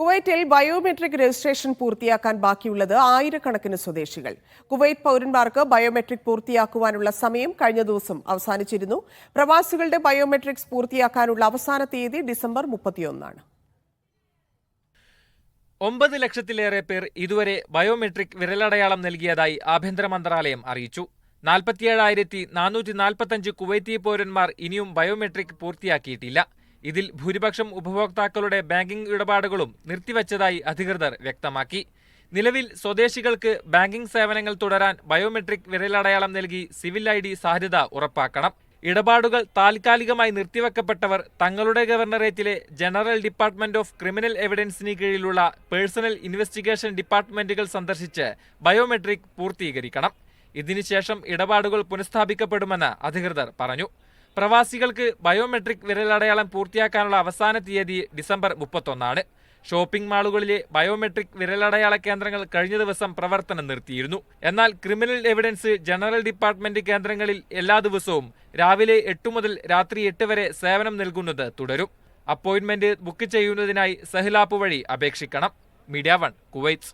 കുവൈറ്റിൽ biometric registration പൂർത്തിയാക്കാൻ ബാക്കിയുള്ളത് ആയിരക്കണക്കിന് സ്വദേശികൾ. കുവൈറ്റ് പൗരന്മാർക്ക് ബയോമെട്രിക് പൂർത്തിയാക്കുവാനുള്ള സമയം കഴിഞ്ഞ ദിവസം അവസാനിച്ചിരുന്നു. പ്രവാസികളുടെ ബയോമെട്രിക്സ് പൂർത്തിയാക്കാനുള്ള അവസാന തീയതി ഡിസംബർ മുപ്പത്തിയൊന്നാണ്. ഒമ്പത് ലക്ഷത്തിലേറെ പേർ ഇതുവരെ ബയോമെട്രിക് വിരലടയാളം നൽകിയതായി ആഭ്യന്തര മന്ത്രാലയം അറിയിച്ചു. നാൽപ്പത്തിയേഴായിരത്തി നാനൂറ്റി നാൽപ്പത്തഞ്ച് കുവൈത്തി പൗരന്മാർ ഇനിയും ബയോമെട്രിക് പൂർത്തിയാക്കിയിട്ടില്ല. ഇതിൽ ഭൂരിപക്ഷം ഉപഭോക്താക്കളുടെ ബാങ്കിംഗ് ഇടപാടുകളും നിർത്തിവച്ചതായി അധികൃതർ വ്യക്തമാക്കി. നിലവിൽ സ്വദേശികൾക്ക് ബാങ്കിംഗ് സേവനങ്ങൾ തുടരാൻ ബയോമെട്രിക് വിരലടയാളം നൽകി സിവിൽ ഐ ഡി സാധ്യത ഉറപ്പാക്കണം. ഇടപാടുകൾ താൽക്കാലികമായി നിർത്തിവെക്കപ്പെട്ടവർ തങ്ങളുടെ ഗവർണറേറ്റിലെ ജനറൽ ഡിപ്പാർട്ട്മെന്റ് ഓഫ് ക്രിമിനൽ എവിഡൻസിന് കീഴിലുള്ള പേഴ്സണൽ ഇൻവെസ്റ്റിഗേഷൻ ഡിപ്പാർട്ട്മെന്റുകൾ സന്ദർശിച്ച് ബയോമെട്രിക് പൂർത്തീകരിക്കണം. ഇതിനുശേഷം ഇടപാടുകൾ പുനഃസ്ഥാപിക്കപ്പെടുമെന്ന് അധികൃതർ പറഞ്ഞു. പ്രവാസികൾക്ക് ബയോമെട്രിക് വിരലടയാളം പൂർത്തിയാക്കാനുള്ള അവസാന തീയതി ഡിസംബർ മുപ്പത്തൊന്നാണ്. ഷോപ്പിംഗ് മാളുകളിലെ ബയോമെട്രിക് വിരലടയാള കേന്ദ്രങ്ങൾ കഴിഞ്ഞ ദിവസം പ്രവർത്തനം നിർത്തിയിരുന്നു. എന്നാൽ ക്രിമിനൽ എവിഡൻസ് ജനറൽ ഡിപ്പാർട്ട്മെന്റ് കേന്ദ്രങ്ങളിൽ എല്ലാ ദിവസവും രാവിലെ എട്ട് മുതൽ രാത്രി എട്ട് വരെ സേവനം നൽകുന്നത് തുടരും. അപ്പോയിന്റ്മെന്റ് ബുക്ക് ചെയ്യുന്നതിനായി സെഹ്ലാപ്പ് വഴി അപേക്ഷിക്കണം. Media one Kuwait.